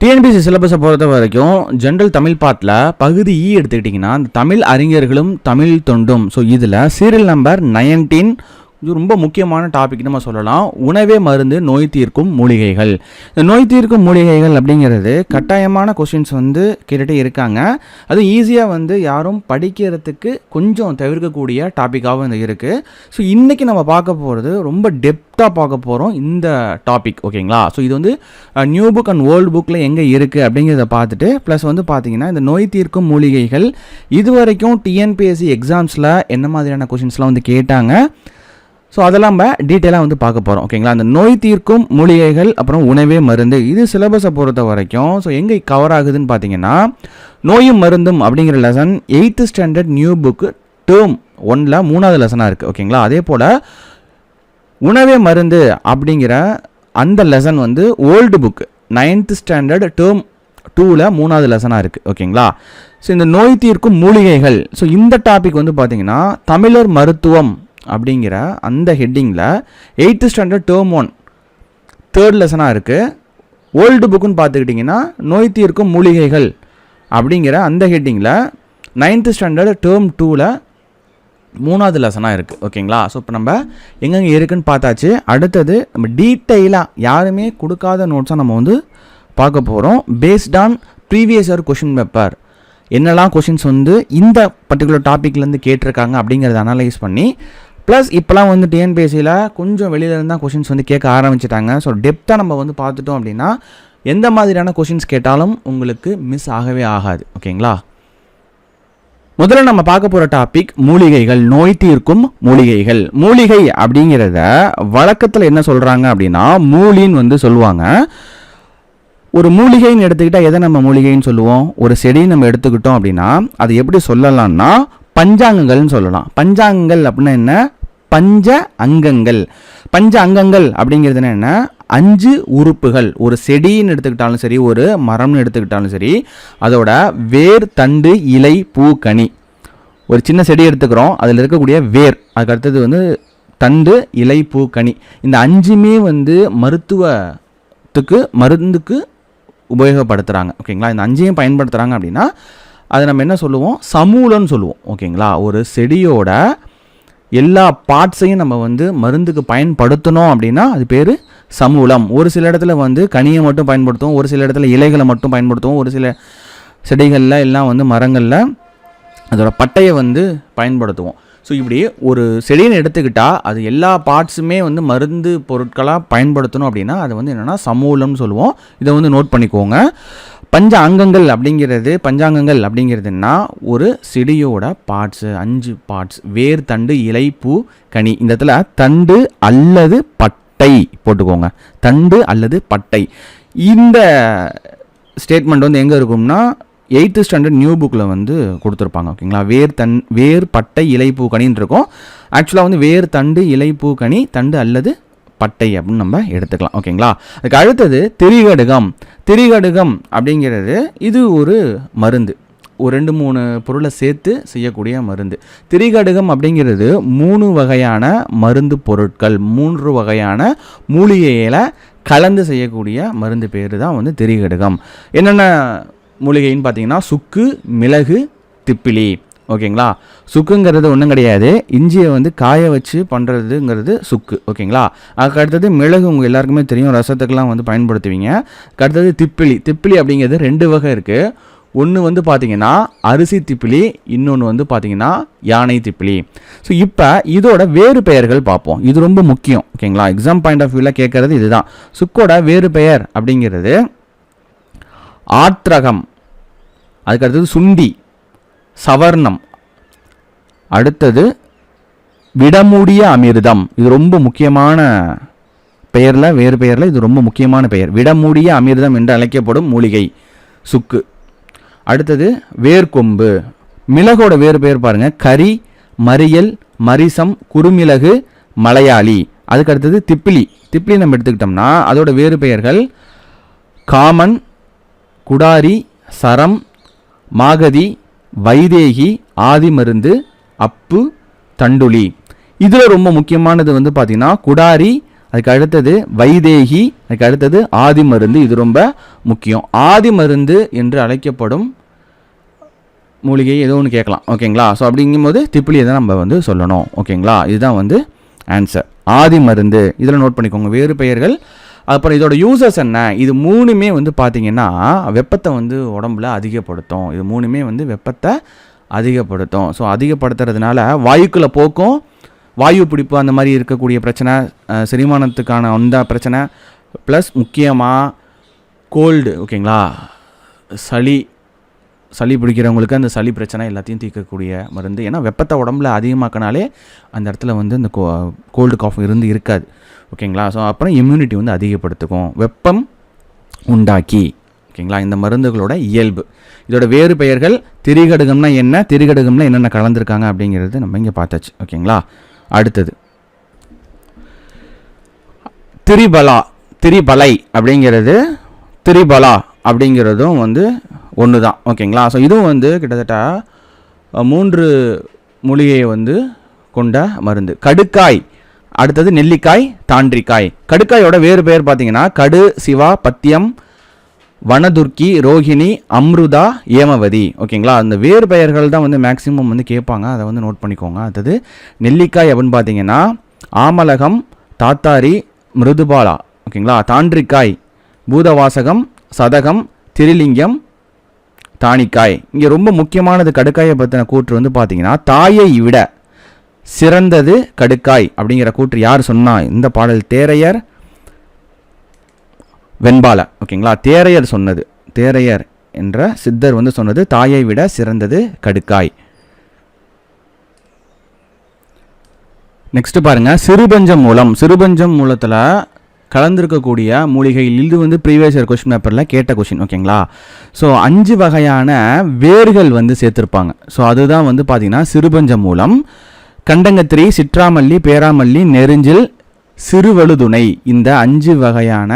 TNPSC சிலபஸை பொறுத்த வரைக்கும் ஜென்ரல் தமிழ் பாட்டில் பகுதி e இ எடுத்துக்கிட்டிங்கன்னா தமிழ் அறிஞர்களும் தமிழ் தொண்டும். ஸோ இதில் சீரியல் நம்பர் நைன்டீன் இது ரொம்ப முக்கியமான டாபிக் நம்ம சொல்லலாம். உணவே மருந்து நோய் தீர்க்கும் மூலிகைகள். இந்த நோய் தீர்க்கும் மூலிகைகள் அப்படிங்கிறது கட்டாயமான கொஷின்ஸ் வந்து கேட்டுகிட்டே இருக்காங்க. அது ஈஸியாக வந்து யாரும் படிக்கிறதுக்கு கொஞ்சம் தவிர்க்கக்கூடிய டாப்பிக்காகவும் இது இருக்குது ஸோ இன்றைக்கி நம்ம பார்க்க போகிறது ரொம்ப டெப்த்தாக பார்க்க போகிறோம் இந்த டாபிக் ஓகேங்களா ஸோ இது வந்து நியூ புக் அண்ட் ஓல்டு புக்கில் எங்கே இருக்குது அப்படிங்கிறத பார்த்துட்டு ப்ளஸ் வந்து பார்த்தீங்கன்னா இந்த நோய் தீர்க்கும் மூலிகைகள் இது வரைக்கும் டிஎன்பிஎஸ்சி எக்ஸாம்ஸில் என்ன மாதிரியான கொஷின்ஸ்லாம் வந்து கேட்டாங்க. ஸோ அதெல்லாம் நம்ம டீட்டெயிலாக வந்து பார்க்க போகிறோம் ஓகேங்களா அந்த நோய் தீர்க்கும் மூலிகைகள் அப்புறம் உணவே மருந்து இது சிலபஸை பொறுத்த வரைக்கும் ஸோ எங்கே கவர் ஆகுதுன்னு பார்த்தீங்கன்னா நோயும் மருந்தும் அப்படிங்கிற lesson eighth standard new book term ஒன்ல மூணாவது லெசனாக இருக்குது ஓகேங்களா அதே போல் உணவே மருந்து அப்படிங்கிற அந்த லெசன் வந்து old book ninth standard term டூவில் மூணாவது லெசனாக இருக்குது ஓகேங்களா ஸோ இந்த நோய் தீர்க்கும் மூலிகைகள் ஸோ இந்த டாபிக் வந்து பார்த்தீங்கன்னா தமிழர் மருத்துவம் அப்படிங்கிற அந்த ஹெட்டிங்கில் eighth standard term one third லெசனாக இருக்குது ஓல்டு புக்குன்னு பார்த்துக்கிட்டிங்கன்னா நோய் தீர்க்கும் மூலிகைகள் அப்படிங்கிற அந்த ஹெட்டிங்கில் நைன்த்து ஸ்டாண்டர்ட் டேர்ம் டூவில் மூணாவது லெசனாக இருக்குது ஓகேங்களா? ஸோ இப்போ நம்ம எங்கெங்கே இருக்குன்னு பார்த்தாச்சு. அடுத்தது நம்ம டீட்டெயிலாக யாருமே கொடுக்காத நோட்ஸாக நம்ம வந்து பார்க்க போகிறோம் based on previous year question paper என்னெல்லாம் கொஷின்ஸ் வந்து இந்த பர்டிகுலர் டாப்பிக்லேருந்து கேட்டிருக்காங்க அப்படிங்கிறத அனலைஸ் பண்ணி ப்ளஸ் இப்போலாம் வந்து டிஎன்பிஎஸ்சியில் கொஞ்சம் வெளியில இருந்தால் கொஷின்ஸ் வந்து கேட்க ஆரம்பிச்சிட்டாங்க. ஸோ டெப்த்தாக நம்ம வந்து பார்த்துட்டோம் அப்படின்னா எந்த மாதிரியான கொஷின்ஸ் கேட்டாலும் உங்களுக்கு மிஸ் ஆகவே ஆகாது. ஓகேங்களா முதல்ல நம்ம பார்க்க போகிற டாபிக் மூலிகைகள். நோய் தீர்க்கும் மூலிகைகள். மூலிகை அப்படிங்கிறத வழக்கத்தில் என்ன சொல்கிறாங்க அப்படின்னா மூலின்னு வந்து சொல்லுவாங்க. ஒரு மூலிகைன்னு எடுத்துக்கிட்டால் எதை நம்ம மூலிகைன்னு சொல்லுவோம்? ஒரு செடி நம்ம எடுத்துக்கிட்டோம் அப்படின்னா அது எப்படி சொல்லலாம்னா பஞ்சாங்கங்கள்னு சொல்லலாம். பஞ்சாங்கங்கள் அப்படின்னா என்ன? பஞ்ச அங்கங்கள். பஞ்ச அங்கங்கள் அப்படிங்கிறது என்னென்னா அஞ்சு உறுப்புகள். ஒரு செடின்னு எடுத்துக்கிட்டாலும் சரி ஒரு மரம்னு எடுத்துக்கிட்டாலும் சரி அதோட வேர் தண்டு இலை பூ கனி. ஒரு சின்ன செடி எடுத்துக்கிறோம் அதில் இருக்கக்கூடிய வேர். அதுக்கு அடுத்தது வந்து தண்டு இலை பூ கனி. இந்த அஞ்சுமே வந்து மருத்துவத்துக்கு மருந்துக்கு உபயோகப்படுத்துகிறாங்க ஓகேங்களா? இந்த அஞ்சையும் பயன்படுத்துகிறாங்க அப்படின்னா அதை நம்ம என்ன சொல்லுவோம்? சமூலம்னு சொல்லுவோம். ஓகேங்களா? ஒரு செடியோட எல்லா பார்ட்ஸையும் நம்ம வந்து மருந்துக்கு பயன்படுத்தணும் அப்படின்னா அது பேர் சமூலம். ஒரு சில இடத்துல வந்து கனியை மட்டும் பயன்படுத்துவோம் ஒரு சில இடத்துல இலைகளை மட்டும் பயன்படுத்துவோம் ஒரு சில செடிகளில் எல்லாம் வந்து மரங்களில் அதோட பட்டையை வந்து பயன்படுத்துவோம். ஸோ இப்படி ஒரு செடின்னு எடுத்துக்கிட்டால் அது எல்லா பார்ட்ஸுமே வந்து மருந்து பொருட்களாக பயன்படுத்தணும் அப்படின்னா அது வந்து என்னென்னா சமூலம்னு சொல்லுவோம். இதை வந்து நோட் பண்ணிக்கோங்க. பஞ்ச அங்கங்கள் அப்படிங்கிறது பஞ்சாங்கங்கள் அப்படிங்கிறதுனா ஒரு செடியோட பார்ட்ஸு அஞ்சு பார்ட்ஸ் வேர் தண்டு இலை பூ கனி. இந்த இடத்துல தண்டு அல்லது பட்டை போட்டுக்கோங்க. தண்டு அல்லது பட்டை. இந்த ஸ்டேட்மெண்ட் வந்து எங்கே இருக்கும்னா எயித்து ஸ்டாண்டர்ட் நியூ புக்கில் வந்து கொடுத்துருப்பாங்க ஓகேங்களா? வேர் தன் வேர் பட்டை இலைப்பூ கனின்னு இருக்கும். ஆக்சுவலாக வந்து வேர் தண்டு இலைப்பூ கனி தண்டு அல்லது பட்டை அப்படின்னு நம்ம எடுத்துக்கலாம் ஓகேங்களா? அதுக்கு அடுத்தது திரிகடுகம். திரிகடுகம் அப்படிங்கிறது இது ஒரு மருந்து. ஒரு ரெண்டு மூணு பொருளை சேர்த்து செய்யக்கூடிய மருந்து. திரிகடுகம் அப்படிங்கிறது மூணு வகையான மருந்து பொருட்கள் மூன்று வகையான மூலிகைகளை கலந்து செய்யக்கூடிய மருந்து பேர் தான் வந்து திரிகடுகம். என்னென்ன மூலிகைன்னு பார்த்தீங்கன்னா சுக்கு மிளகு திப்பிலி. ஓகேங்களா? சுக்குங்கிறது ஒன்றும் கிடையாது. இஞ்சியை வந்து காய வச்சு பண்ணுறதுங்கிறது சுக்கு. ஓகேங்களா? அதுக்கு அடுத்தது மிளகு உங்கள் எல்லாருக்குமே தெரியும். ரசத்துக்கெல்லாம் வந்து பயன்படுத்துவீங்க. அடுத்தது திப்பிலி. திப்பிலி அப்படிங்கிறது ரெண்டு வகை இருக்குது ஒன்று வந்து பார்த்தீங்கன்னா அரிசி திப்பிலி இன்னொன்று வந்து பார்த்தீங்கன்னா யானை திப்பிலி. ஸோ இப்போ இதோட வேறு பெயர்கள் பார்ப்போம். இது ரொம்ப முக்கியம். ஓகேங்களா? எக்ஸாம் பாயிண்ட் ஆஃப் வியூவில் கேட்குறது இதுதான். சுக்கோட வேறு பெயர் அப்படிங்கிறது ஆத்ரகம் அதுக்கு அடுத்தது சுண்டி சவர்ணம். அடுத்தது விடமூடிய அமிர்தம். இது ரொம்ப முக்கியமான பெயரில் வேறு பெயரில் இது ரொம்ப முக்கியமான பெயர். விடமூடிய அமிர்தம் என்று அழைக்கப்படும் மூலிகை சுக்கு. அடுத்தது வேர்க்கொம்பு மிளகோட வேறு பெயர் பாருங்கள் கரி மறியல் மரிசம் குறுமிளகு மலையாளி. அதுக்கு அடுத்தது திப்பிலி. திப்பிலி நம்ம எடுத்துக்கிட்டோம்னா அதோட வேறு பெயர்கள் காமன் குடாரி சரம் மாகதி வைதேகி ஆதிமருந்து அப்பு தண்டுளி. இதில் ரொம்ப முக்கியமானது வந்து பார்த்தீங்கன்னா குடாரி அதுக்கு அடுத்தது வைதேகி அதுக்கு அடுத்தது ஆதி மருந்து இது ரொம்ப முக்கியம். ஆதி மருந்து என்று அழைக்கப்படும் மூலிகை ஏதோ ஒன்று கேட்கலாம். ஓகேங்களா? ஸோ அப்படிங்கும்போது திப்பிலியை தான் நம்ம வந்து சொல்லணும். ஓகேங்களா? இதுதான் வந்து ஆன்சர் ஆதி மருந்து. இதில் நோட் பண்ணிக்கோங்க. வேறு பெயர்கள். அப்புறம் இதோட யூசர்ஸ் என்ன? இது மூணுமே வந்து பார்த்தீங்கன்னா வெப்பத்தை வந்து உடம்புல அதிகப்படுத்தும். இது மூணுமே வந்து வெப்பத்தை அதிகப்படுத்தும். ஸோ அதிகப்படுத்துறதுனால வாயுக்களை போக்கும் வாயு பிடிப்பு அந்த மாதிரி இருக்கக்கூடிய பிரச்சனை செரிமானத்துக்கான அந்த பிரச்சனை ப்ளஸ் முக்கியமாக கோல்டு ஓகேங்களா சளி சளி பிடிக்கிறவங்களுக்கு அந்த சளி பிரச்சனை எல்லாத்தையும் தீர்க்கக்கூடிய மருந்து. ஏன்னா வெப்பத்தை உடம்புல அதிகமாக்கினாலே அந்த இடத்துல வந்து இந்த கோ கோல்டு காஃப் இருந்து இருக்காது. ஓகேங்களா? ஸோ அப்புறம் இம்யூனிட்டி வந்து அதிகப்படுத்துக்கும். வெப்பம் உண்டாக்கி. ஓகேங்களா? இந்த மருந்துகளோட இயல்பு. இதோட வேறு பெயர்கள் திரிகடுகம்னா என்ன? திரிகடுகம்னா என்னென்ன கலந்துருக்காங்க அப்படிங்கிறது நம்ம இங்கே பார்த்தாச்சு. ஓகேங்களா? அடுத்தது. திரிபலா திரிபலை அப்படிங்கிறது திரிபலா அப்படிங்கிறதும் வந்து ஒன்று தான் ஓகேங்களா? ஸோ இதுவும் வந்து கிட்டத்தட்ட மூன்று மூலிகையை வந்து கொண்ட மருந்து. கடுக்காய் அடுத்தது நெல்லிக்காய் தாண்டிக்காய். கடுக்காயோட வேறு பெயர் பார்த்தீங்கன்னா கடு சிவா பத்தியம் வனதுர்க்கி ரோஹிணி அம்ருதா ஏமவதி. ஓகேங்களா? அந்த வேறு பெயர்கள் தான் வந்து மேக்ஸிமம் வந்து கேட்பாங்க. அதை வந்து நோட் பண்ணிக்கோங்க. அடுத்தது நெல்லிக்காய் அப்படின்னு பார்த்தீங்கன்னா ஆமலகம் தாத்தாரி மிருதுபாலா. ஓகேங்களா? தாண்டிக்காய் பூதவாசகம் சதகம் திருலிங்கம் தானிக்காய் இங்கே ரொம்ப முக்கியமானது கடுக்காயை பற்றின கூற்று வந்து பார்த்தீங்கன்னா தாயை விட. சிறந்தது கடுக்காய் அப்படிங்கிற கூற்று யார் சொன்னா இந்த பாடல் தேரையர் வெண்பால ஓகேங்களா? தேரையர் சொன்னது. தேரையர் என்ற சித்தர் வந்து சொன்னது தாயை விட சிறந்தது கடுக்காய். நெக்ஸ்ட் பாருங்க சிறுபஞ்சம் மூலம். சிறுபஞ்சம் மூலத்தில் கலந்திருக்கக்கூடிய மூலிகையில் இது வந்து ப்ரீவியஸ் இயர் கொஸ்டின் பேப்பரில் கேட்ட கொஷின் ஓகேங்களா? ஸோ அஞ்சு வகையான வேர்கள் வந்து சேர்த்துருப்பாங்க. ஸோ அதுதான் வந்து பார்த்தீங்கன்னா சிறுபஞ்சம் மூலம் கண்டங்கத்திரி சிற்றாமல்லி பேராமல்லி நெருஞ்சில் சிறுவழுதுணை இந்த அஞ்சு வகையான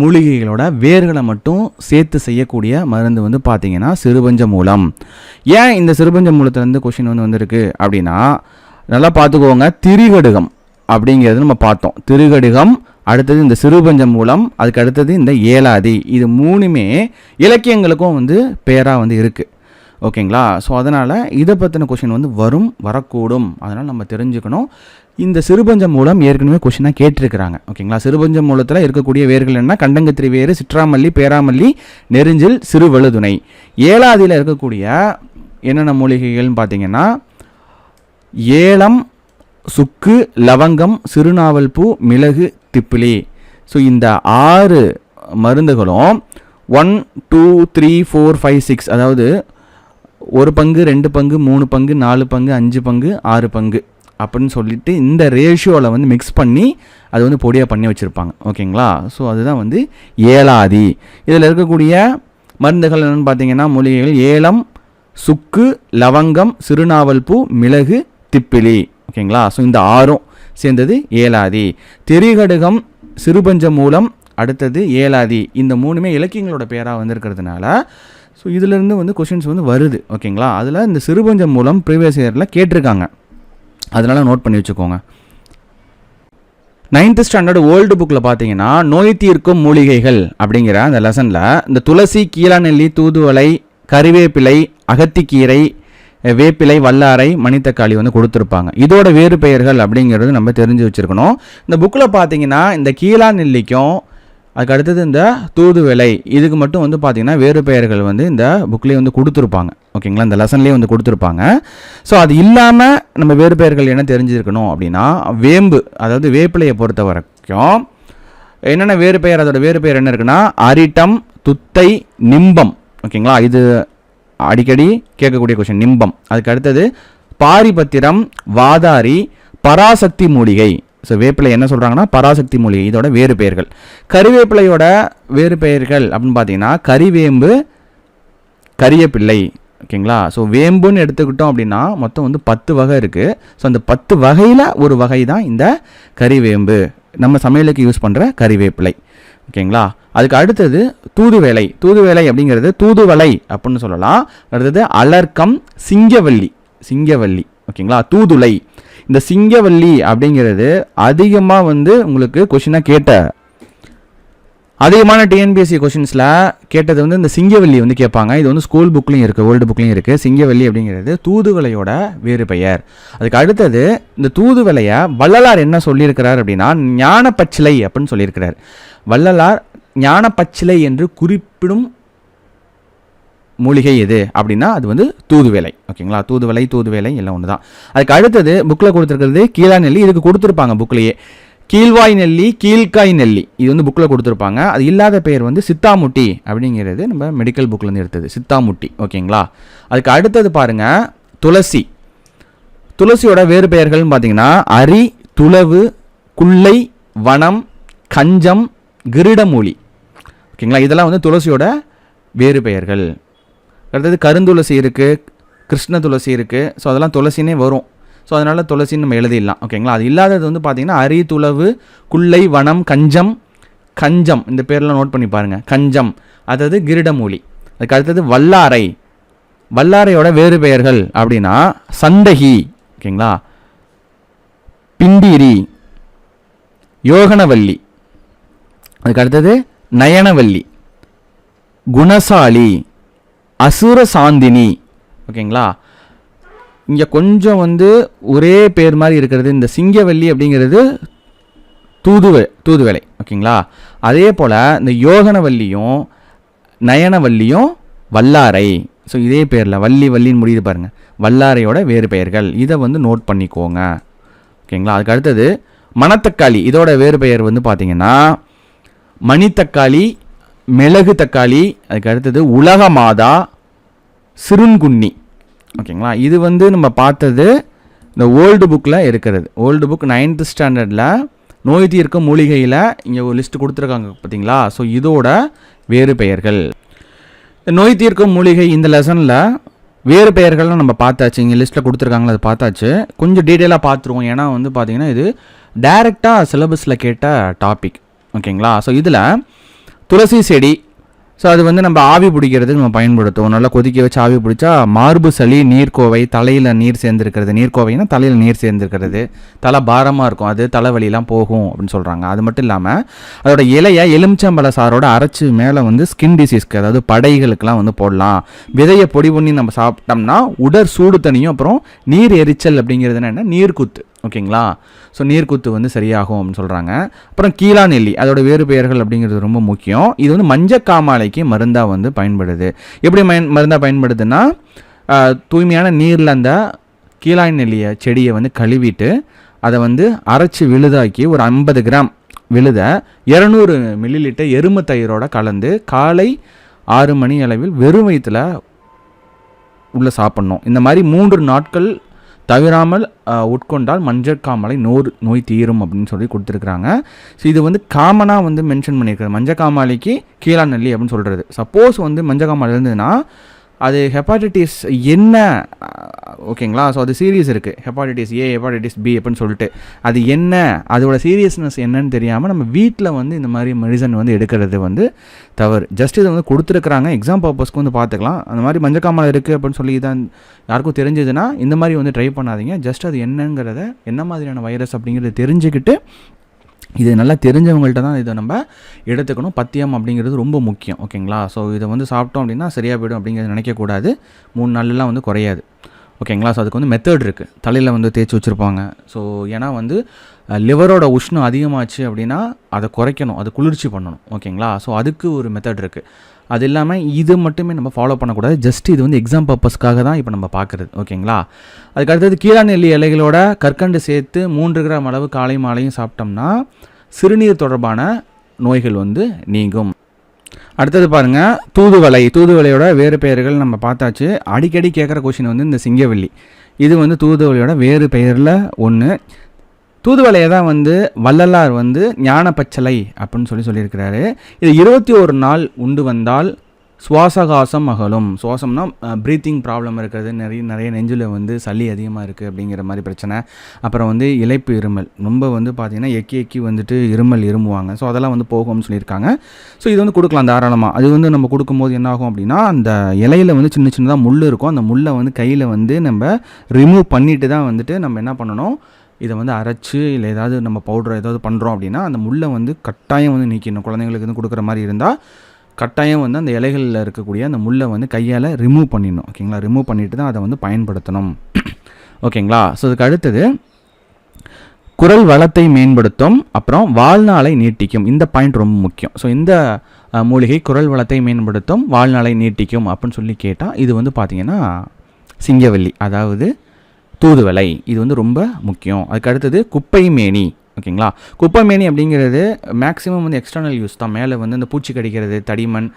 மூலிகைகளோட வேர்களை மட்டும் சேர்த்து செய்யக்கூடிய மருந்து வந்து பார்த்தீங்கன்னா சிறுபஞ்ச மூலம். ஏன் இந்த சிறுபஞ்ச மூலத்துலேருந்து கொஷின் வந்து வந்திருக்கு அப்படின்னா நல்லா பார்த்துக்கோங்க திரிகடுகம் அப்படிங்கிறது நம்ம பார்த்தோம். திருகடுகம் அடுத்தது இந்த சிறுபஞ்சம் மூலம் அதுக்கு அடுத்தது இந்த ஏலாதி. இது மூணுமே இலக்கியங்களுக்கும் வந்து பேராக வந்து இருக்குது ஓகேங்களா? ஸோ அதனால் இதை பற்றின கொஷின் வந்து வரும் வரக்கூடும். அதனால் நம்ம தெரிஞ்சுக்கணும். இந்த சிறுபஞ்சம் மூலம் ஏற்கனவே கொஷினாக கேட்டிருக்கிறாங்க. ஓகேங்களா? சிறுபஞ்சம் மூலத்தில் இருக்கக்கூடிய வேர்கள் என்ன கண்டங்கத்திரி வேறு சிற்றாமல்லி பேராமல்லி நெருஞ்சில் சிறுவழுதுணை. ஏழாதியில் இருக்கக்கூடிய என்னென்ன மூலிகைகள்னு பார்த்தீங்கன்னா ஏலம் சுக்கு லவங்கம் சிறுநாவல் பூ மிளகு திப்பிலி. ஸோ இந்த ஆறு மருந்துகளும் one two three four five six அதாவது ஒரு பங்கு ரெண்டு பங்கு மூணு பங்கு நாலு பங்கு அஞ்சு பங்கு ஆறு பங்கு அப்படின்னு சொல்லிட்டு இந்த ரேஷியோவில் வந்து மிக்ஸ் பண்ணி அது வந்து பொடியாக பண்ணி வச்சுருப்பாங்க. ஓகேங்களா? ஸோ அதுதான் வந்து ஏலாதி. இதில் இருக்கக்கூடிய மருந்துகள் என்னென்னு பார்த்தீங்கன்னா மூலிகைகள் ஏலம் சுக்கு லவங்கம் சிறுநாவல் பூ மிளகு திப்பிலி. ஓகேங்களா? ஸோ இந்த ஆறும் சேர்ந்தது ஏலாதி. தெரிகடுகம் சிறுபஞ்ச மூலம் அடுத்தது ஏலாதி. இந்த மூணுமே இலக்கியங்களோட பேராக வந்திருக்கிறதுனால ஸோ இதிலேருந்து வந்து கொஷின்ஸ் வந்து வருது ஓகேங்களா அதில் இந்த சிறுபஞ்சம் மூலம் ப்ரீவியஸ் இயரில் கேட்டிருக்காங்க. அதனால் நோட் பண்ணி வச்சுக்கோங்க. நைன்த் ஸ்டாண்டர்ட் ஓல்டு புக்கில் பார்த்தீங்கன்னா நோய் தீர்க்கும் மூலிகைகள் அப்படிங்கிற அந்த லெசனில் இந்த துளசி கீழாநெல்லி தூதுவளை கறிவேப்பிலை அகத்திக்கீரை வேப்பிலை வல்லாரை மணித்தக்காளி வந்து கொடுத்துருப்பாங்க. இதோட வேறு பெயர்கள் அப்படிங்கிறது நம்ம தெரிஞ்சு வச்சுருக்கணும். இந்த புக்கில் பார்த்தீங்கன்னா இந்த கீழா நெல்லிக்கும் அதுக்கு அடுத்தது இந்த தூதுவளை. இதுக்கு மட்டும் வந்து பார்த்தீங்கன்னா வேறு பெயர்கள் வந்து இந்த புக்லேயே வந்து கொடுத்துருப்பாங்க. ஓகேங்களா? இந்த லெசன்லேயே வந்து கொடுத்துருப்பாங்க. ஸோ அது இல்லாமல் நம்ம வேறு பெயர்கள் என்ன தெரிஞ்சிருக்கணும் அப்படின்னா வேம்பு அதாவது வேப்பிலையை பொறுத்த வரைக்கும் என்னென்ன வேறு பெயர்? அதோட வேறு பெயர் என்ன இருக்குன்னா அரிட்டம் துத்தை நிம்பம். ஓகேங்களா? இது அடிக்கடி கேட்கக்கூடிய கொஷின் நிம்பம். அதுக்கு அடுத்தது பாரிபத்திரம் வாதாரி பராசக்தி மூலிகை. ஸோ வேப்பிலை என்ன சொல்கிறாங்கன்னா பராசக்தி மூலிகை இதோட வேறு பெயர்கள். கறிவேப்பிலையோட வேறு பெயர்கள் அப்படின்னு பார்த்தீங்கன்னா கறிவேம்பு கரியப்பிள்ளை. ஓகேங்களா? ஸோ வேம்புன்னு எடுத்துக்கிட்டோம் அப்படின்னா மொத்தம் வந்து பத்து வகை இருக்குது ஸோ அந்த பத்து வகையில் ஒரு வகை தான் இந்த கறிவேம்பு. நம்ம சமையலுக்கு யூஸ் பண்ணுற கறிவேப்பிலை. ஓகேங்களா? அதுக்கு அடுத்தது தூதுவேலை தூதுவேலை அப்படிங்கிறது தூதுவலை அப்படின்னு சொல்லலாம். அடுத்தது அலர்க்கம் சிங்கவல்லி சிங்கவல்லி ஓகேங்களா? தூதுளை. இந்த சிங்கவல்லி அப்படிங்கிறது அதிகமாக வந்து உங்களுக்கு கொஷினாக கேட்ட அதிகமான டிஎன்பிஎஸ்சி கொஷின்ஸில் கேட்டது வந்து இந்த சிங்கவல்லி வந்து கேட்பாங்க. இது வந்து ஸ்கூல் புக்லையும் இருக்குது ஓல்டு புக்லையும் இருக்குது சிங்கவல்லி அப்படிங்கிறது தூதுவலையோட வேறு பெயர். அதுக்கு அடுத்தது இந்த தூதுவலையை வள்ளலார் என்ன சொல்லியிருக்கிறார் அப்படின்னா ஞானப்பச்சிலை அப்படின்னு சொல்லியிருக்கிறார். வள்ளலார் ஞானப்பச்சிலை என்று குறிப்பிடும் மூலிகை எது அப்படின்னா அது வந்து தூதுவேலை ஓகேங்களா? தூதுவேலை தூதுவேலை எல்லாம் ஒன்று தான் அதுக்கு அடுத்தது புக்கில் கொடுத்துருக்கிறது கீழா நெல்லி. இதுக்கு கொடுத்துருப்பாங்க புக்லேயே கீழ்வாய் நெல்லி கீழ்காய் நெல்லி. இது வந்து புக்கில் கொடுத்துருப்பாங்க. அது இல்லாத பெயர் வந்து சித்தாமுட்டி அப்படிங்கிறது நம்ம மெடிக்கல் புக்லேருந்து எடுத்தது. சித்தாமுட்டி. ஓகேங்களா? அதுக்கு அடுத்தது பாருங்கள் துளசி. துளசியோட வேறு பெயர்கள்னு பார்த்தீங்கன்னா அரி துளவு குள்ளை வனம் கஞ்சம் கிருடமூலி. ஓகேங்களா? இதெல்லாம் வந்து துளசியோட வேறு பெயர்கள். அடுத்தது கருந்துளசி இருக்குது கிருஷ்ண துளசி இருக்குது ஸோ அதெல்லாம் துளசினே வரும். ஸோ அதனால் துளசின்னு நம்ம எழுதிடலாம். ஓகேங்களா அது இல்லாதது வந்து பார்த்தீங்கன்னா அரிதுளவு குள்ளை வனம் கஞ்சம் கஞ்சம். இந்த பேர்லாம் நோட் பண்ணி பாருங்கள் கஞ்சம். அதாவது கிருடமூலி. அதுக்கு அடுத்தது வல்லாரை. வல்லாரையோட வேறு பெயர்கள் அப்படின்னா சந்தகி. ஓகேங்களா பிண்டிரி. யோகனவல்லி. அதுக்கு அடுத்தது நயனவல்லி. குணசாலி. அசுர சாந்தினி. ஓகேங்களா? இங்கே கொஞ்சம் வந்து ஒரே பேர் மாதிரி இருக்கிறது இந்த சிங்கவல்லி அப்படிங்கிறது தூதுவ தூதுவலை ஓகேங்களா? அதே போல் இந்த யோகனவல்லியும் நயனவல்லியும் வல்லாரை. ஸோ இதே பேரில் வள்ளி வள்ளின்னு முடியுது பாருங்கள் வல்லாரையோட வேறு பெயர்கள். இதை வந்து நோட் பண்ணிக்கோங்க. ஓகேங்களா? அதுக்கு அடுத்தது மணத்தக்காளி. இதோட வேறு பெயர் வந்து பார்த்திங்கன்னா மணித்தக்காளி மிளகு தக்காளி அதுக்கு அடுத்தது உலக மாதா சிறுங்குன்னி ஓகேங்களா? இது வந்து நம்ம பார்த்தது இந்த ஓல்டு புக்கில் இருக்கிறது. ஓல்டு புக் நைன்த்து ஸ்டாண்டர்டில் நோய் தீர்க்கும் மூலிகையில் இங்கே ஒரு லிஸ்ட் கொடுத்துருக்காங்க பார்த்தீங்களா? ஸோ இதோட வேறு பெயர்கள். இந்த நோய் தீர்க்கும் மூலிகை இந்த லெசனில் வேறு பெயர்கள்லாம் நம்ம பார்த்தாச்சு. இங்கே லிஸ்ட்டில் கொடுத்துருக்காங்களா அது பார்த்தாச்சு. கொஞ்சம் டீட்டெயிலாக பார்த்துருவோம். ஏன்னா வந்து பார்த்தீங்கன்னா இது டைரெக்டாக சிலபஸில் கேட்ட டாபிக் ஓகேங்களா? ஸோ இதில் துளசி செடி. ஸோ அது வந்து நம்ம ஆவி பிடிக்கிறதுக்கு நம்ம பயன்படுத்துவோம். நல்லா கொதிக்க வச்சு ஆவி பிடிச்சா மார்பு சளி நீர்க்கோவை தலையில் நீர் சேர்ந்துருக்கிறது. நீர்க்கோவைனா தலையில் நீர் சேர்ந்துருக்கிறது. தலை பாரமாக இருக்கும். அது தலைவலிலாம் போகும் அப்படின்னு சொல்கிறாங்க அது மட்டும் இல்லாமல் அதோட இலையை எலுமிச்சம்பழ சாரோட அரைச்சி மேலே வந்து ஸ்கின் டிசீஸ்க்கு அதாவது படைகளுக்கெல்லாம் வந்து போடலாம். விதையை பொடி பண்ணி நம்ம சாப்பிட்டோம்னா உடற் சூடு தனியும் அப்புறம் நீர் எரிச்சல் அப்படிங்கிறது என்ன? நீர்க்குத்து. ஓகேங்களா? ஸோ நீர்க்குத்து வந்து சரியாகும் அப்படின்னு சொல்கிறாங்க அப்புறம் கீழா நெல்லி அதோட வேறு பெயர்கள் அப்படிங்கிறது ரொம்ப முக்கியம். இது வந்து மஞ்சக்காமாலைக்கு மருந்தாக வந்து பயன்படுது. எப்படி மயன் மருந்தாக பயன்படுதுன்னா தூய்மையான நீரில் அந்த கீழாய் நெல்லியை செடியை வந்து கழுவிட்டு அதை வந்து அரைச்சி விழுதாக்கி ஒரு ஐம்பது கிராம் விழுத இரநூறு மில்லி லிட்டர் எருமை தயிரோட கலந்து காலை ஆறு மணி அளவில் வெறும் வயிற்றுல உள்ள சாப்பிட்ணும். இந்த மாதிரி மூன்று நாட்கள் தவிராமல் உட்கொண்டால் மஞ்சள் காமலை நோர் நோய் தீரும் அப்படின்னு சொல்லி கொடுத்துருக்குறாங்க. ஸோ இது வந்து காமனாக வந்து மென்ஷன் பண்ணியிருக்காரு மஞ்சக்காமாலைக்கு கீழா நெல்லி அப்படின்னு சொல்கிறது சப்போஸ் வந்து மஞ்சக்காமாலை இருந்ததுன்னா அது ஹெப்பாட்டிட்டிஸ் என்ன ஓகேங்களா ஸோ அது சீரியஸ் இருக்குது ஹெப்பாட்டிட்டிஸ் ஏ ஹெப்பாட்டிட்டிஸ் பி அப்படின்னு சொல்லிட்டு. அது என்ன அதோட சீரியஸ்னஸ் என்னன்னு தெரியாமல் நம்ம வீட்டில் வந்து இந்த மாதிரி மெடிசன் வந்து எடுக்கிறது வந்து தவறு. ஜஸ்ட் இதை வந்து கொடுத்துருக்குறாங்க. எக்ஸாம் பர்பஸ்க்கு வந்து பார்த்துக்கலாம். அந்த மாதிரி மஞ்சக்காமல் இருக்குது அப்படின்னு சொல்லி தான் யாருக்கும் தெரிஞ்சதுன்னா இந்த மாதிரி வந்து ட்ரை பண்ணாதீங்க. ஜஸ்ட் அது என்னங்கிறத என்ன மாதிரியான வைரஸ் அப்படிங்கிறத தெரிஞ்சுக்கிட்டு இது நல்லா தெரிஞ்சவங்கள்ட்ட தான் இதை நம்ம எடுத்துக்கணும். பத்தியம் அப்படிங்கிறது ரொம்ப முக்கியம். ஓகேங்களா? ஸோ இதை வந்து சாப்பிட்டோம் அப்படின்னா சரியாக போயிடும் அப்படிங்கிறத நினைக்கக்கூடாது. மூணு நாள்லாம் வந்து குறையாது. ஓகேங்களா? ஸோ அதுக்கு வந்து மெத்தட் இருக்குது தலையில் வந்து தேய்ச்சி வச்சுருப்பாங்க. ஸோ ஏன்னா வந்து லிவரோட உஷ்ணம் அதிகமாச்சு அப்படின்னா அதை குறைக்கணும். அதை குளிர்ச்சி பண்ணணும். ஓகேங்களா? ஸோ அதுக்கு ஒரு மெத்தட் இருக்குது அது இல்லாமல் இது மட்டுமே நம்ம ஃபாலோ பண்ணக்கூடாது. ஜஸ்ட் இது வந்து எக்ஸாம் பர்பஸ்க்காக தான் இப்போ நம்ம பார்க்குறது. ஓகேங்களா அதுக்கு அடுத்தது கீழாநெல்லி இலைகளோட கற்கண்டு சேர்த்து மூன்று கிராம் அளவு காலை மாலையும் சாப்பிட்டோம்னா சிறுநீர் தொடர்பான நோய்கள் வந்து நீங்கும். அடுத்தது பாருங்கள் தூதுவளை. தூதுவளையோட வேறு பெயர்கள் நம்ம பார்த்தாச்சு. அடிக்கடி கேட்குற கொஷின் வந்து இந்த சிங்கவல்லி இது வந்து தூதுவளையோட வேறு பெயரில் ஒன்று தூதுவளையை தான் வந்து வள்ளலார் வந்து ஞானப்பச்சலை அப்படின்னு சொல்லி சொல்லியிருக்கிறாரு. இது இருபத்தி ஒரு நாள் உண்டு வந்தால் சுவாசகாசம் அகலும். சுவாசம்னா ப்ரீத்திங் ப்ராப்ளம் இருக்கிறது. நிறைய நிறைய நெஞ்சில் வந்து சளி அதிகமாக இருக்குது அப்படிங்கிற மாதிரி பிரச்சனை. அப்புறம் வந்து இலைப்பு இருமல். ரொம்ப வந்து பார்த்திங்கன்னா எக்கி எக்கி வந்துட்டு இருமல் இருமுவாங்க. ஸோ அதெல்லாம் வந்து போகும்னு சொல்லியிருக்காங்க. ஸோ இது வந்து கொடுக்கலாம் தாராளமாக அது வந்து நம்ம கொடுக்கும்போது என்ன ஆகும் அப்படின்னா அந்த இலையில வந்து சின்ன சின்னதாக முள் இருக்கும். அந்த முள்ளை வந்து கையில் வந்து நம்ம ரிமூவ் பண்ணிட்டு தான் வந்துட்டு நம்ம என்ன பண்ணணும்? இதை வந்து அரைச்சு இல்லை ஏதாவது நம்ம பவுடர் ஏதாவது பண்ணுறோம் அப்படின்னா அந்த முள்ளை வந்து கட்டாயம் வந்து நீக்கிடணும். குழந்தைங்களுக்கு வந்து கொடுக்குற மாதிரி இருந்தால் கட்டாயம் வந்து அந்த இலைகளில் இருக்கக்கூடிய அந்த முள்ளை வந்து கையால் ரிமூவ் பண்ணிடணும். ஓகேங்களா ரிமூவ் பண்ணிட்டு தான் அதை வந்து பயன்படுத்தணும். ஓகேங்களா ஸோ அதுக்கு அடுத்தது குரல் வளத்தை மேம்படுத்தும் அப்புறம் வாழ்நாளை நீட்டிக்கும். இந்த பாயிண்ட் ரொம்ப முக்கியம். ஸோ இந்த மூலிகை குரல் வளத்தை மேம்படுத்தும் வாழ்நாளை நீட்டிக்கும் அப்படின்னு சொல்லி கேட்டால் இது வந்து பார்த்திங்கன்னா சிங்கவல்லி அதாவது தூதுவலை இது வந்து ரொம்ப முக்கியம். அதுக்கு அடுத்தது குப்பை மேனி ஓகேங்களா? குப்பை மேனி அப்படிங்கிறது மேக்ஸிமம் வந்து எக்ஸ்டர்னல் யூஸ் தான். மேலே வந்து இந்த பூச்சி கடிக்கிறது தடிமண்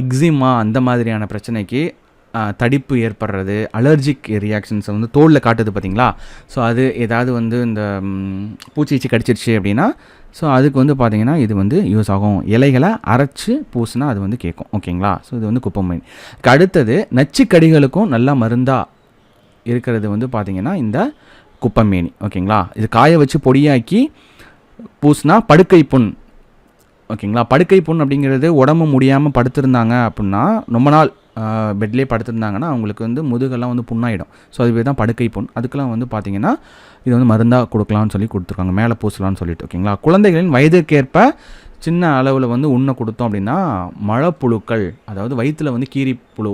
எக்ஸிமா அந்த மாதிரியான பிரச்சனைக்கு தடிப்பு ஏற்படுறது அலர்ஜிக் ரியாக்ஷன்ஸை வந்து தோலில் காட்டுது பார்த்தீங்களா? ஸோ அது ஏதாவது வந்து இந்த பூச்சி கடிச்சிருச்சு அப்படின்னா ஸோ அதுக்கு வந்து பார்த்தீங்கன்னா இது வந்து யூஸ் ஆகும். இலைகளை அரைச்சு பூசினா அது வந்து கேட்கும். ஓகேங்களா? ஸோ இது வந்து குப்பை மீன் அடுத்தது நச்சுக்கடிகளுக்கும் நல்லா மருந்தாக இருக்கிறது வந்து பார்த்தீங்கன்னா இந்த குப்பமேனி. ஓகேங்களா? இது காய வச்சு பொடியாக்கி பூசினா படுக்கை புண். ஓகேங்களா? படுக்கை புண் அப்படிங்கிறது உடம்பு முடியாமல் படுத்திருந்தாங்க அப்படின்னா ரொம்ப நாள் பெட்லேயே படுத்திருந்தாங்கன்னா அவங்களுக்கு வந்து முதுகெல்லாம் வந்து புண்ணாயிடும். ஸோ அது பேர் தான் படுக்கை புண். அதுக்கெல்லாம் வந்து பார்த்தீங்கன்னா இது வந்து மருந்தாக கொடுக்கலாம்னு சொல்லி கொடுத்துருக்காங்க. மேலே பூசலாம்னு சொல்லிட்டு. ஓகேங்களா? குழந்தைகளின் வயதிற்கேற்ப சின்ன அளவில் வந்து உண்ணை கொடுத்தோம் அப்படின்னா மழைப்புழுக்கள் அதாவது வயிற்றில் வந்து கீரி புழு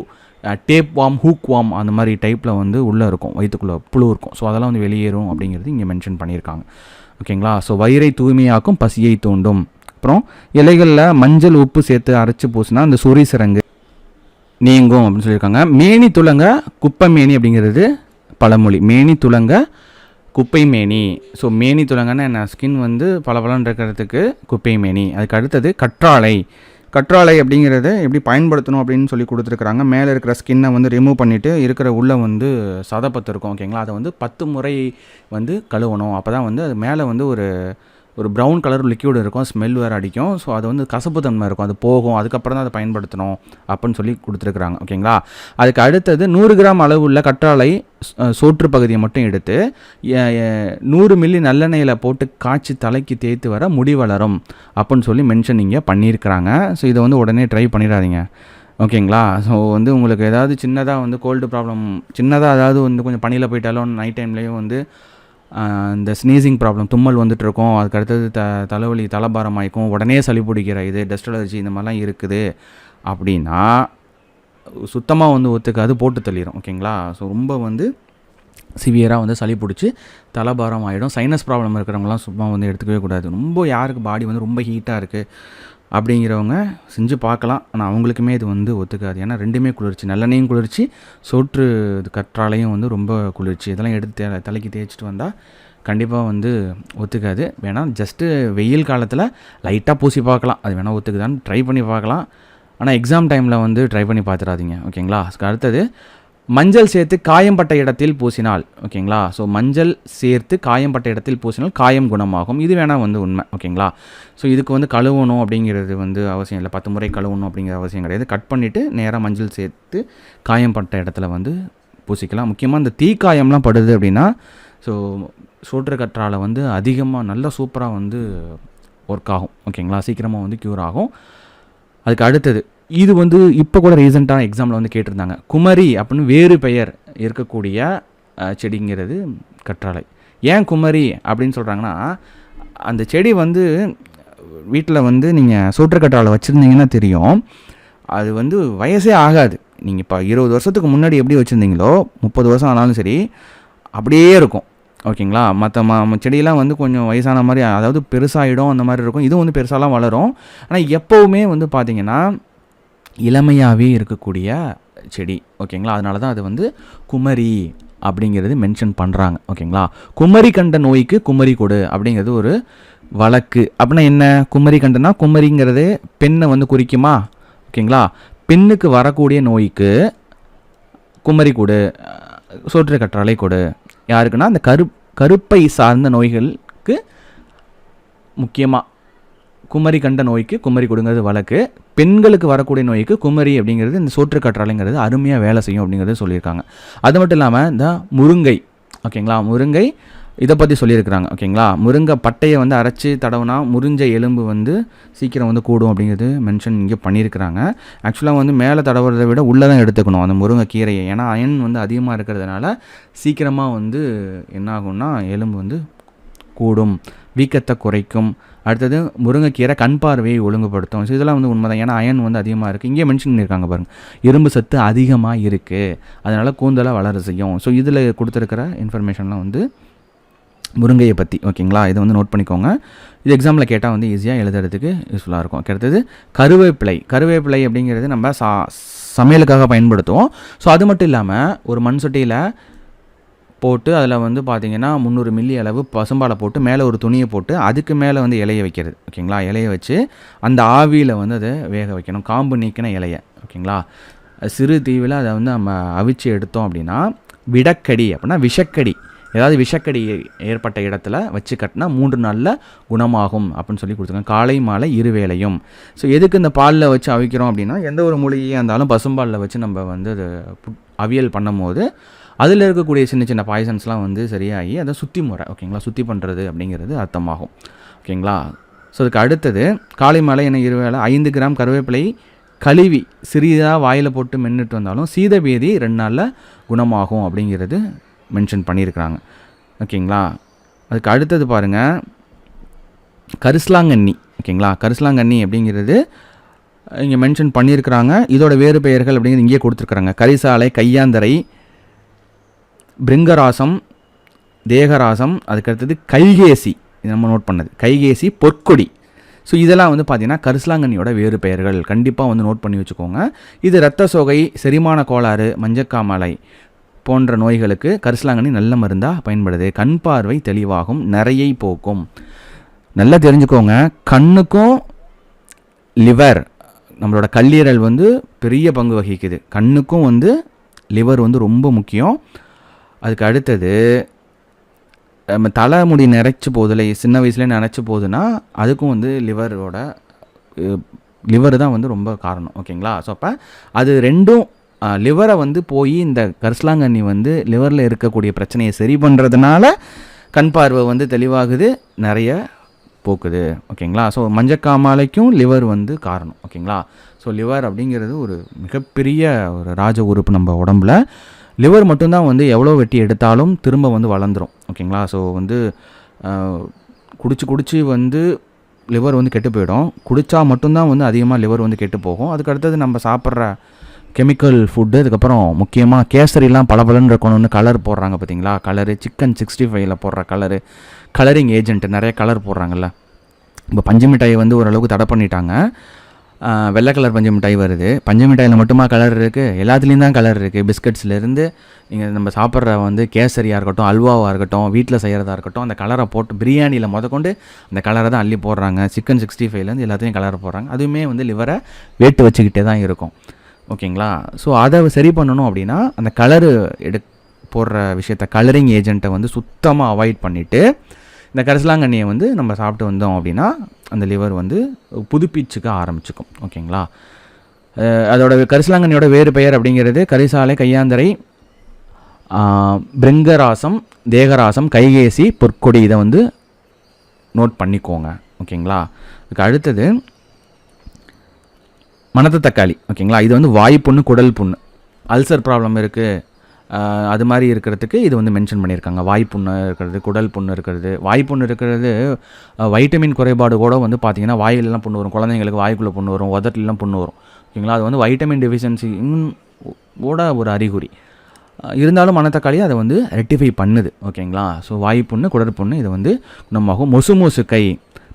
டேப் வாம் ஹூக் வாம் அந்த மாதிரி டைப்பில் வந்து உள்ளே இருக்கும் வயிற்றுக்குள்ளே புழு இருக்கும். ஸோ அதெல்லாம் வந்து வெளியேறும் அப்படிங்கிறது இங்கே மென்ஷன் பண்ணியிருக்காங்க. ஓகேங்களா ஸோ வயிறை தூய்மையாக்கும் பசியை தூண்டும். அப்புறம் இலைகளில் மஞ்சள் உப்பு சேர்த்து அரைச்சி பூசினா அந்த சொறி சிறங்கு நீங்கும் அப்படின்னு சொல்லியிருக்காங்க. மேனி துளங்க குப்பை மேனி அப்படிங்கிறது பழமொழி. மேனி துளங்க குப்பை மேனி. ஸோ மேனி துளங்கன்னா என்ன? ஸ்கின் வந்து பளபளன்னு இருக்கிறதுக்கு குப்பை மேனி. அதுக்கு அடுத்தது கற்றாழை. கற்றாழை அப்படிங்கிறத எப்படி பயன்படுத்தணும் அப்படின்னு சொல்லி கொடுத்துருக்குறாங்க. மேலே இருக்கிற ஸ்கின்னை வந்து ரிமூவ் பண்ணிவிட்டு இருக்கிற உள்ளே வந்து சதப்பத்து இருக்கும் ஓகேங்களா அதை வந்து பத்து முறை வந்து கழுவணும். அப்போ தான் வந்து அது மேலே வந்து ஒரு ஒரு ப்ரௌன் கலர் லிக்யூட் இருக்கும் ஸ்மெல் வேறு அடிக்கும். ஸோ அது வந்து கசப்பு தன்மை இருக்கும். அது போகும். அதுக்கப்புறம் தான் அதை பயன்படுத்தணும் அப்படின்னு சொல்லி கொடுத்துருக்குறாங்க. ஓகேங்களா அதுக்கு அடுத்தது நூறு கிராம் அளவு உள்ள கற்றாழை சோற்று பகுதியை மட்டும் எடுத்து நூறு மில்லி நல்லெண்ணெயில் போட்டு காய்ச்சி தலைக்கு தேய்த்து வர முடி வளரும் அப்படின்னு சொல்லி மென்ஷன் இங்கே பண்ணியிருக்கிறாங்க. ஸோ இதை வந்து உடனே ட்ரை பண்ணிடாதீங்க. ஓகேங்களா ஸோ வந்து உங்களுக்கு ஏதாவது சின்னதாக வந்து கோல்டு ப்ராப்ளம் சின்னதாக ஏதாவது வந்து கொஞ்சம் பனியில் போயிட்டாலும் நைட் டைம்லேயும் வந்து இந்த ஸ்னீசிங் ப்ராப்ளம் தும்மல் வந்துட்டு இருக்கும் அதுக்கு அடுத்தது த தலைவலி தலைபாரம் உடனே சளி பிடிக்கிற இது டஸ்ட் அலர்ஜி இந்த மாதிரிலாம் இருக்குது. அப்படின்னா சுத்தமாக வந்து ஒத்துக்காது போட்டு தள்ளிடும் ஓகேங்களா? ஸோ ரொம்ப வந்து சிவியராக வந்து சளி பிடிச்சி தலைபாரம் ஆகிடும் சைனஸ் ப்ராப்ளம் இருக்கிறவங்களாம் சும்மா வந்து எடுத்துக்கவே கூடாது. ரொம்ப யாருக்கு பாடி வந்து ரொம்ப ஹீட்டாக இருக்குது அப்படிங்கிறவங்க செஞ்சு பார்க்கலாம். ஆனால் அவங்களுக்குமே இது வந்து ஒத்துக்காது. ஏன்னா ரெண்டுமே குளிர்ச்சி. நல்லெண்ணையும் குளிர்ச்சி சோற்று கற்றாலையும் வந்து ரொம்ப குளிர்ச்சி. இதெல்லாம் எடுத்து தே தலைக்கு தேய்ச்சிட்டு வந்தால் கண்டிப்பாக வந்து ஒத்துக்காது. வேணால் ஜஸ்ட்டு வெயில் காலத்தில் லைட்டாக பூசி பார்க்கலாம். அது வேணால் ஒத்துக்குதான்னு ட்ரை பண்ணி பார்க்கலாம். ஆனால் எக்ஸாம் டைமில் வந்து ட்ரை பண்ணி பார்த்துடாதீங்க. ஓகேங்களா அடுத்தது மஞ்சள் சேர்த்து காயம்பட்ட இடத்தில் பூசினால். ஓகேங்களா ஸோ மஞ்சள் சேர்த்து காயம்பட்ட இடத்தில் பூசினால் காயம் குணமாகும். இது வேணால் வந்து உண்மை. ஓகேங்களா ஸோ இதுக்கு வந்து கழுவணும் அப்படிங்கிறது வந்து அவசியம் இல்லை. பத்து முறை கழுவணும் அப்படிங்கிற அவசியம் கிடையாது. கட் பண்ணிவிட்டு நேராக மஞ்சள் சேர்த்து காயம் பட்ட இடத்துல வந்து பூசிக்கலாம். முக்கியமாக இந்த தீக்காயம்லாம் படுது அப்படின்னா ஸோ சோற்று கற்றாழை வந்து அதிகமாக நல்லா சூப்பராக வந்து ஒர்க் ஆகும். ஓகேங்களா சீக்கிரமாக வந்து க்யூர் ஆகும். அதுக்கு அடுத்தது இது வந்து இப்போ கூட ரீசெண்டான எக்ஸாமில் வந்து கேட்டிருந்தாங்க. குமரி அப்படின்னு வேறு பெயர் இருக்கக்கூடிய செடிங்கிறது கற்றாழை. ஏன் குமரி அப்படின்னு சொல்கிறாங்கன்னா அந்த செடி வந்து வீட்டில் வந்து நீங்கள் சோற்றுக்கற்றாழை வச்சுருந்தீங்கன்னா தெரியும். அது வந்து வயசே ஆகாது. நீங்கள் இப்போ இருபது வருஷத்துக்கு முன்னாடி எப்படி வச்சுருந்தீங்களோ முப்பது வருஷம் ஆனாலும் சரி அப்படியே இருக்கும். ஓகேங்களா? மற்ற ம செடியெல்லாம் வந்து கொஞ்சம் வயசான மாதிரி அதாவது பெருசாகிடும் அந்த மாதிரி இருக்கும். இதுவும் வந்து பெருசாலாம் வளரும். ஆனால் எப்போவுமே வந்து பார்த்தீங்கன்னா இளமையாகவே இருக்கக்கூடிய செடி. ஓகேங்களா? அதனால தான் அது வந்து குமரி அப்படிங்கிறது மென்ஷன் பண்ணுறாங்க ஓகேங்களா? குமரி கண்ட நோய்க்கு குமரி கொடு அப்படிங்கிறது ஒரு வழக்கு. அப்படின்னா என்ன? குமரி கண்டனா? குமரிங்கிறது பெண்ணை வந்து குறிக்குமா? ஓகேங்களா? பெண்ணுக்கு வரக்கூடிய நோய்க்கு குமரி கொடு. சோற்று கற்றாழை கொடு. யாருக்குன்னா அந்த கரு கருப்பை சார்ந்த நோய்களுக்கு முக்கியமாக குமரி கண்ட நோய்க்கு குமரி கொடுங்கிறது வழக்கு. பெண்களுக்கு வரக்கூடிய நோய்க்கு குமரி அப்படிங்கிறது இந்த சோற்று கற்றாழைங்கிறது அருமையாக வேலை செய்யும் அப்படிங்கிறது சொல்லியிருக்காங்க. அது மட்டும் இல்லாமல் இந்த முருங்கை. ஓகேங்களா? முருங்கை இதை பற்றி சொல்லியிருக்கிறாங்க ஓகேங்களா? முருங்கை பட்டையை வந்து அரைச்சி தடவுனா முறிஞ்ச எலும்பு வந்து சீக்கிரம் வந்து கூடும் அப்படிங்கிறது மென்ஷன் இங்கே பண்ணியிருக்கிறாங்க. ஆக்சுவலாக வந்து மேலே தடவுறதை விட உள்ளே தான் எடுத்துக்கணும் அந்த முருங்கை கீரையை. ஏன்னா அயன் வந்து அதிகமாக இருக்கிறதுனால சீக்கிரமாக வந்து என்ன ஆகும்னா எலும்பு வந்து கூடும் வீக்கத்தை குறைக்கும். அடுத்தது முருங்கைக்கீரை கண் பார்வையை ஒழுங்குபடுத்தும். ஸோ இதெல்லாம் வந்து உண்மைதான். ஏன்னா அயன் வந்து அதிகமாக இருக்குது இங்கே மென்ஷன் பண்ணியிருக்காங்க பாருங்கள் இரும்பு சத்து அதிகமாக இருக்குது அதனால் கூந்தலை வளர செய்யும். ஸோ இதில் கொடுத்துருக்கிற இன்ஃபர்மேஷன்லாம் வந்து முருங்கையை பற்றி ஓகேங்களா? இதை வந்து நோட் பண்ணிக்கோங்க. இது எக்ஸாமில் கேட்டால் வந்து ஈஸியாக எழுதுறதுக்கு யூஸ்ஃபுல்லாக இருக்கும். அடுத்தது கருவேப்பிலை. கருவேப்பிலை அப்படிங்கிறது நம்ம சா சமையலுக்காக பயன்படுத்துவோம். ஸோ அது மட்டும் இல்லாமல் ஒரு மண் சட்டியில் போட்டு அதில் வந்து பார்த்திங்கன்னா முந்நூறு மில்லி அளவு பசும்பாலை போட்டு மேலே ஒரு துணியை போட்டு அதுக்கு மேலே வந்து இலையை வைக்கிறது. ஓகேங்களா? இலையை வச்சு அந்த ஆவியில் வந்து அதை வேக வைக்கணும். காம்பு நீக்கின இலையை. ஓகேங்களா? சிறு தீவில் அதை வந்து நம்ம அவிச்சு எடுத்தோம் அப்படின்னா விடக்கடி அப்படின்னா விஷக்கடி. ஏதாவது விஷக்கடி ஏற்பட்ட இடத்துல வச்சு கட்டினா மூன்று நாளில் குணமாகும் அப்படின்னு சொல்லி கொடுத்துருக்காங்க. காலை மாலை இருவேளையும் ஸோ எதுக்கு இந்த பாலில் வச்சு அவிக்கிறோம் அப்படின்னா எந்த ஒரு மூலிகையாக இருந்தாலும் பசும்பாலில் வச்சு நம்ம வந்து அது அவியல் பண்ணும்போது அதில் இருக்கக்கூடிய சின்ன சின்ன பாய்சன்ஸ்லாம் வந்து சரியாகி அதை சுற்றி முறை ஓகேங்களா? சுற்றி பண்ணுறது அப்படிங்கிறது அர்த்தமாகும். ஓகேங்களா? ஸோ அதுக்கு அடுத்தது காலை மாலை என இருவேளை ஐந்து கிராம் கருவேப்பிலை கழுவி சிறிதாக வாயில் போட்டு மென்னுட்டு வந்தாலும் சீதபேதி ரெண்டு நாளில் குணமாகும் அப்படிங்கிறது மென்ஷன் பண்ணியிருக்கிறாங்க. ஓகேங்களா? அதுக்கு அடுத்தது பாருங்கள் கரிசலாங்கண்ணி. ஓகேங்களா? கரிசலாங்கண்ணி அப்படிங்கிறது இங்கே மென்ஷன் பண்ணியிருக்கிறாங்க. இதோட வேறு பெயர்கள் அப்படிங்கிறது இங்கேயே கொடுத்துருக்குறாங்க. கரிசாலை கையாந்தரை பிருங்கராசம் தேகராசம் அதுக்கடுத்தது கைகேசி. இது நம்ம நோட் பண்ணது. கைகேசி பொற்கொடி. ஸோ இதெல்லாம் வந்து பார்த்திங்கன்னா கரிசலாங்கண்ணியோட வேறு பெயர்கள். கண்டிப்பாக வந்து நோட் பண்ணி வச்சுக்கோங்க. இது இரத்த சோகை செரிமான கோளாறு மஞ்சக்காமலை போன்ற நோய்களுக்கு கரிசலாங்கண்ணி நல்ல மருந்தாக பயன்படுது. கண் பார்வை தெளிவாகும் நிறையை போக்கும். நல்லா தெரிஞ்சுக்கோங்க. கண்ணுக்கும் லிவர் நம்மளோட கல்லீரல் வந்து பெரிய பங்கு வகிக்குது. கண்ணுக்கும் வந்து லிவர் வந்து ரொம்ப முக்கியம். அதுக்கு அடுத்தது நம்ம தலைமுடி நிறைச்சி போதில்லை சின்ன வயசுலேயே நினச்சி போகுதுன்னா அதுக்கும் வந்து லிவரோட லிவர் தான் வந்து ரொம்ப காரணம். ஓகேங்களா? ஸோ அப்போ அது ரெண்டும் லிவரை வந்து போய் இந்த கரிசலாங்கண்ணி வந்து லிவரில் இருக்கக்கூடிய பிரச்சனையை சரி பண்ணுறதுனால கண் பார்வை வந்து தெளிவாகுது நிறைய போக்குது. ஓகேங்களா? ஸோ மஞ்சக்காமாலைக்கும் லிவர் வந்து காரணம். ஓகேங்களா? ஸோ லிவர் அப்படிங்கிறது ஒரு மிகப்பெரிய ஒரு ராஜ உறுப்பு நம்ம உடம்புல. லிவர் மட்டும்தான் வந்து எவ்வளோ வெட்டி எடுத்தாலும் திரும்ப வந்து வளர்ந்துரும். ஓகேங்களா? ஸோ வந்து குடிச்சு குடிச்சு வந்து லிவர் வந்து கெட்டு போயிடும். குடித்தா மட்டும்தான் வந்து அதிகமாக லிவர் வந்து கெட்டு போகும். அதுக்கு அடுத்தது நம்ம சாப்பிட்ற கெமிக்கல் ஃபுட்டு அதுக்கப்புறம் முக்கியமாக கேசரிலாம் பளபளன்னு இருக்கணும்னு கலர் போடுறாங்க பார்த்தீங்களா? கலரு சிக்கன் சிக்ஸ்டி ஃபைவ்ல போடுற கலரு கலரிங் ஏஜென்ட் நிறைய கலர் போடுறாங்கல்ல. இப்போ பஞ்சு மிட்டாயை வந்து ஓரளவுக்கு தடை பண்ணிட்டாங்க. வெள்ளை கலர் பஞ்சு மிட்டாய் வருது. பஞ்சு மிட்டாயில் மட்டுமா கலர் இருக்குது எல்லாத்துலேயும் தான் கலர் இருக்குது பிஸ்கட்ஸ்லேருந்து நீங்கள் நம்ம சாப்பிட்ற வந்து கேசரியாக இருக்கட்டும் அல்வாவாக இருக்கட்டும் வீட்டில் செய்கிறதா இருக்கட்டும் அந்த கலரை போட்டு பிரியாணியில் முதற்கொண்டு அந்த கலரை தான் அள்ளி போடுறாங்க. சிக்கன் சிக்ஸ்டி ஃபைவ்லேருந்து எல்லாத்தையும் கலர் போடுறாங்க. அதுவுமே வந்து லிவரை வேட்டு வச்சுக்கிட்டே தான் இருக்கும். ஓகேங்களா? ஸோ அதை சரி பண்ணணும் அப்படின்னா அந்த கலரு எடு போடுற விஷயத்த கலரிங் ஏஜென்ட்டை வந்து சுத்தமாக அவாய்ட் பண்ணிவிட்டு இந்த கரிசலாங்கண்ணியை வந்து நம்ம சாப்பிட்டு வந்தோம் அப்படின்னா அந்த லிவர் வந்து புதுப்பிச்சுக்க ஆரம்பிச்சுக்கும். ஓகேங்களா? அதோட கரிசலாங்கண்ணியோட வேறு பெயர் அப்படிங்கிறது கரிசாலை கையாந்தரை ஆஹ், பிருங்கராசம் தேகராசம் கைகேசி பொற்கொடி இதை வந்து நோட் பண்ணிக்கோங்க. ஓகேங்களா? அதுக்கு அடுத்தது மணத்த தக்காளி ஓகேங்களா? இது வந்து வாய் புண்ணு குடல் புண்ணு. அல்சர் ப்ராப்ளம் இருக்குது அது மாதிரி இருக்கிறதுக்கு இது வந்து மென்ஷன் பண்ணியிருக்காங்க. வாய் புண்ணு இருக்கிறது குடல் புண்ணு இருக்கிறது. வாய் புண்ணு இருக்கிறது வைட்டமின் குறைபாடு கூட வந்து பார்த்தீங்கன்னா வாயிலெலாம் புண்ணு வரும். குழந்தைங்களுக்கு வாய்க்குள்ளே புண்ணு வரும். உதட்டிலாம் புண்ணு வரும். ஓகேங்களா? அது வந்து வைட்டமின் டெஃபிஷியன்சி ஓட ஒரு அறிகுறி. இருந்தாலும் மணத்தக்காளி அதை வந்து ரெக்டிஃபை பண்ணுது. ஓகேங்களா? ஸோ வாய் புண்ணு குடற்புண்ணு இது வந்து குணமாகும் மொசு மொசு கை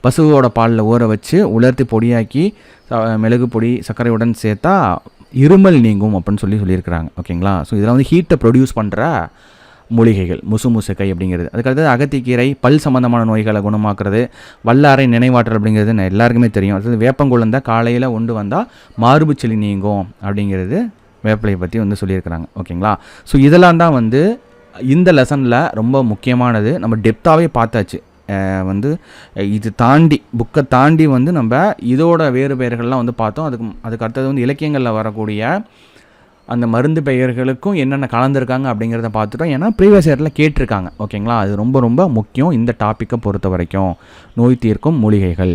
பசுவோட பாலில் ஊற வச்சு உலர்த்தி பொடியாக்கி மிளகு பொடி சர்க்கரையுடன் சேர்த்தா இருமல் நீங்கும் அப்படின்னு சொல்லி சொல்லியிருக்கிறாங்க. ஓகேங்களா? ஸோ இதெல்லாம் வந்து ஹீட்டை ப்ரொடியூஸ் பண்ணுற மூலிகைகள் முசு முசுக்கை அப்படிங்கிறது. அதுக்கடுத்தது அகத்திக்கீரை பல் சம்பந்தமான நோய்களை குணமாக்குறது வல்லாரை நினைவாற்றல் அப்படிங்கிறது எல்லாருக்குமே தெரியும். அடுத்தது வேப்பங்குழந்தை காலையில் உண்டு வந்தால் மார்பு செளி நீங்கும் அப்படிங்கிறது வேப்பிலையை பற்றி வந்து சொல்லியிருக்கிறாங்க. ஓகேங்களா? ஸோ இதெல்லாம் தான் வந்து இந்த லெசனில் ரொம்ப முக்கியமானது. நம்ம டெப்த்தாகவே பார்த்தாச்சு. வந்து இது தாண்டி புக்கை தாண்டி வந்து நம்ம இதோட வேறு பெயர்கள்லாம் வந்து பார்த்தோம். அதுக்கு அதுக்கு அடுத்தது வந்து இலக்கியங்களில் வரக்கூடிய அந்த மருந்து பெயர்களுக்கும் என்னென்ன கலந்துருக்காங்க அப்படிங்கிறத பார்த்துட்டோம். ஏன்னா ப்ரீவியஸ் இயரில் கேட்டிருக்காங்க. ஓகேங்களா? அது ரொம்ப ரொம்ப முக்கியம் இந்த டாப்பிக்கை பொறுத்த வரைக்கும் நோய் தீர்க்கும் மூலிகைகள்.